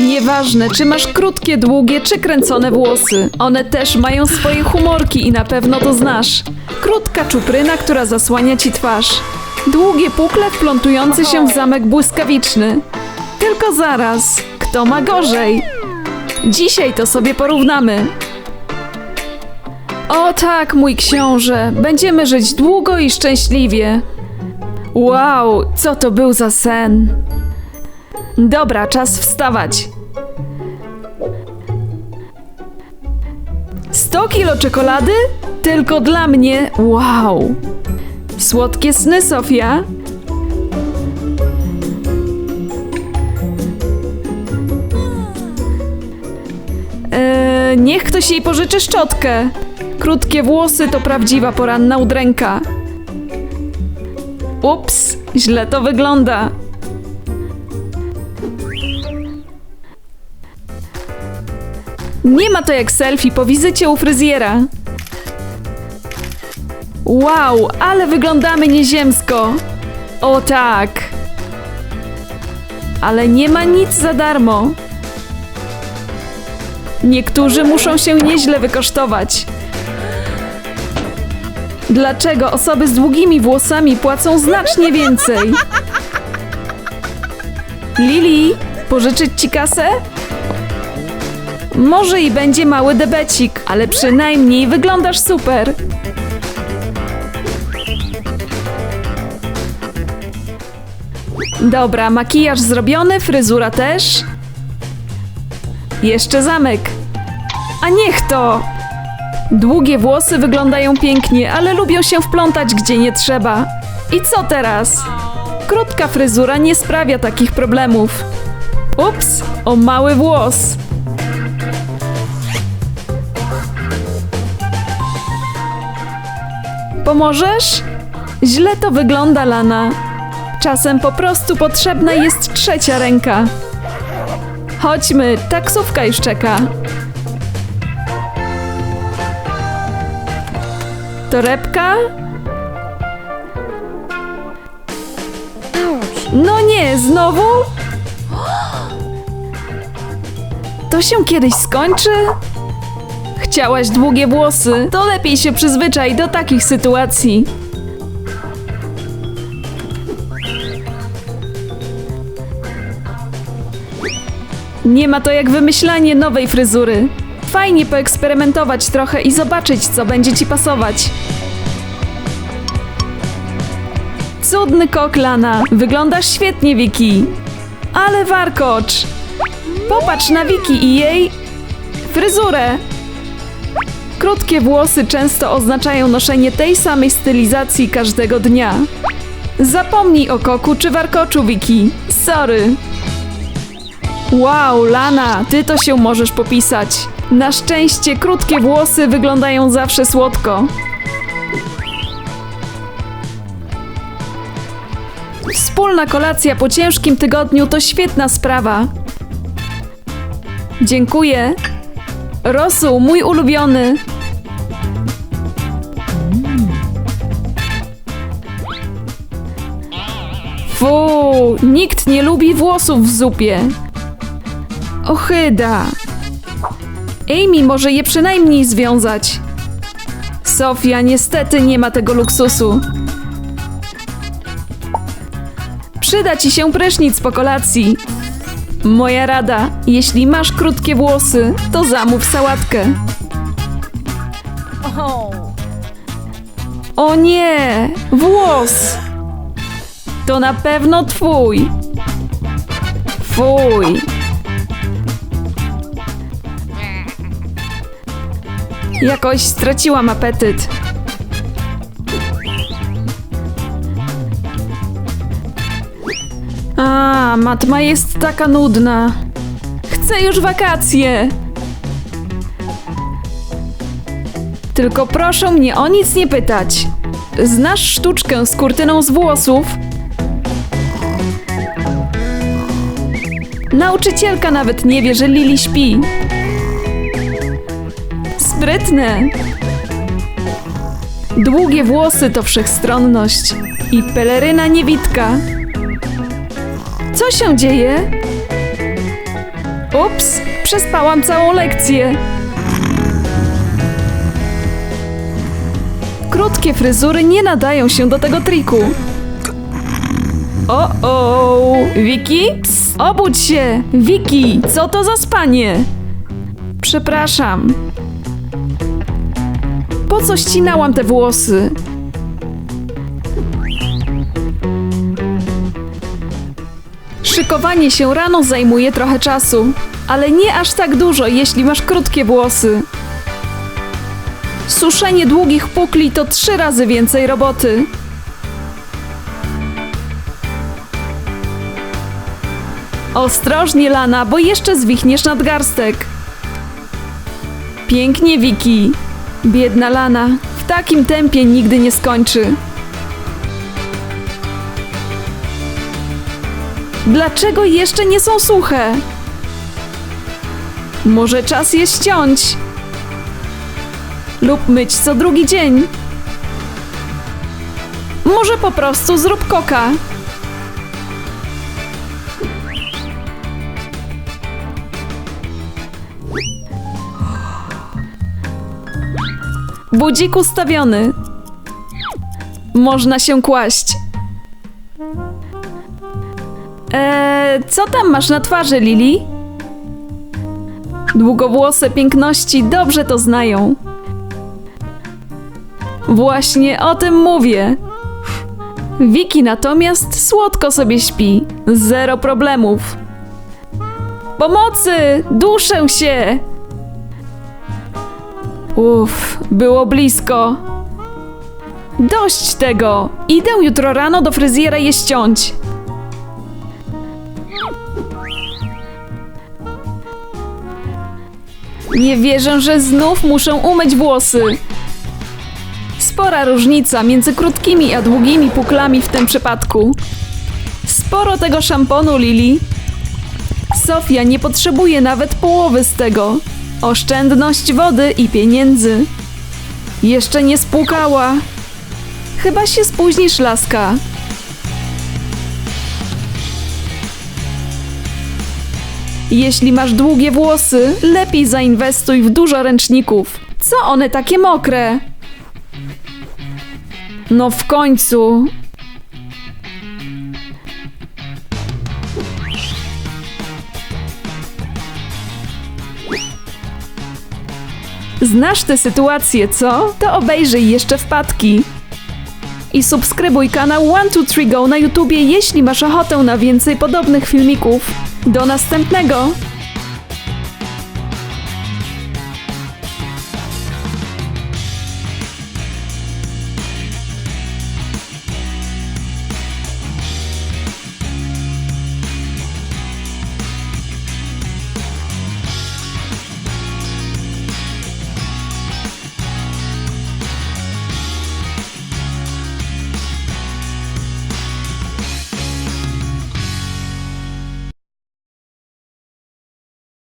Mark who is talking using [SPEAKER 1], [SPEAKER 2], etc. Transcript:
[SPEAKER 1] Nieważne, czy masz krótkie, długie, czy kręcone włosy. One też mają swoje humorki i na pewno to znasz. Krótka czupryna, która zasłania ci twarz. Długie pukle wplątujące się w zamek błyskawiczny. Tylko zaraz, kto ma gorzej? Dzisiaj to sobie porównamy. O tak, mój książę, będziemy żyć długo i szczęśliwie. Wow, co to był za sen? Dobra, czas wstawać. 100 kilo czekolady? Tylko dla mnie? Wow! Słodkie sny, Sofia. Eee, niech ktoś jej pożyczy szczotkę. Krótkie włosy to prawdziwa poranna udręka. Ups, źle to wygląda. Nie ma to jak selfie po wizycie u fryzjera. Wow, ale wyglądamy nieziemsko. O tak. Ale nie ma nic za darmo. Niektórzy muszą się nieźle wykosztować. Dlaczego osoby z długimi włosami płacą znacznie więcej? Lili, pożyczyć ci kasę? Może i będzie mały debecik, ale przynajmniej wyglądasz super. Dobra, makijaż zrobiony, fryzura też. Jeszcze zamek. A niech to! Długie włosy wyglądają pięknie, ale lubią się wplątać gdzie nie trzeba. I co teraz? Krótka fryzura nie sprawia takich problemów. Ups, o mały włos. Pomożesz? Źle to wygląda, Lana. Czasem po prostu potrzebna jest trzecia ręka. Chodźmy, taksówka już czeka. Torebka? No nie, znowu? To się kiedyś skończy? Chciałaś długie włosy, to lepiej się przyzwyczaj do takich sytuacji. Nie ma to jak wymyślanie nowej fryzury. Fajnie poeksperymentować trochę i zobaczyć, co będzie ci pasować. Cudny kok, Lana. Wyglądasz świetnie, Wiki. Ale warkocz. Popatrz na Wiki i jej fryzurę. Krótkie włosy często oznaczają noszenie tej samej stylizacji każdego dnia. Zapomnij o koku czy warkoczu, Wiki. Sorry. Wow, Lana, ty to się możesz popisać. Na szczęście krótkie włosy wyglądają zawsze słodko. Wspólna kolacja po ciężkim tygodniu to świetna sprawa. Dziękuję. Rosół, mój ulubiony. Fu, nikt nie lubi włosów w zupie. Ochyda. Amy może je przynajmniej związać. Sofia niestety nie ma tego luksusu. Przyda ci się prysznic po kolacji. Moja rada, jeśli masz krótkie włosy, to zamów sałatkę. O nie, włos! To na pewno twój. Fuj. Jakoś straciłam apetyt. A, matma jest taka nudna. Chcę już wakacje. Tylko proszę mnie o nic nie pytać. Znasz sztuczkę z kurtyną z włosów? Nauczycielka nawet nie wie, że Lili śpi. Sprytne. Długie włosy to wszechstronność i peleryna niewitka. Co się dzieje? Ups, przespałam całą lekcję. Krótkie fryzury nie nadają się do tego triku. O, o, Wiki? Obudź się! Wiki, co to za spanie? Przepraszam. Po co ścinałam te włosy? Szykowanie się rano zajmuje trochę czasu, ale nie aż tak dużo, jeśli masz krótkie włosy. Suszenie długich pukli to trzy razy więcej roboty. Ostrożnie, Lana, bo jeszcze zwichniesz nadgarstek. Pięknie, Wiki. Biedna Lana, w takim tempie nigdy nie skończy. Dlaczego jeszcze nie są suche? Może czas je ściąć? Lub myć co drugi dzień? Może po prostu zrób koka? Budzik ustawiony. Można się kłaść. Eee, co tam masz na twarzy, Lili? Długowłose piękności dobrze to znają. Właśnie o tym mówię. Wiki natomiast słodko sobie śpi. Zero problemów. Pomocy! Duszę się! Uff, było blisko. Dość tego! Idę jutro rano do fryzjera je ściąć. Nie wierzę, że znów muszę umyć włosy. Spora różnica między krótkimi a długimi puklami w tym przypadku. Sporo tego szamponu, Lili. Sofia nie potrzebuje nawet połowy z tego. Oszczędność wody i pieniędzy. Jeszcze nie spłukała. Chyba się spóźnisz, laska. Jeśli masz długie włosy, lepiej zainwestuj w dużo ręczników. Co one takie mokre? No w końcu. Znasz tę sytuację, co? To obejrzyj jeszcze wpadki. I subskrybuj kanał 123 Go na YouTubie, jeśli masz ochotę na więcej podobnych filmików. Do następnego!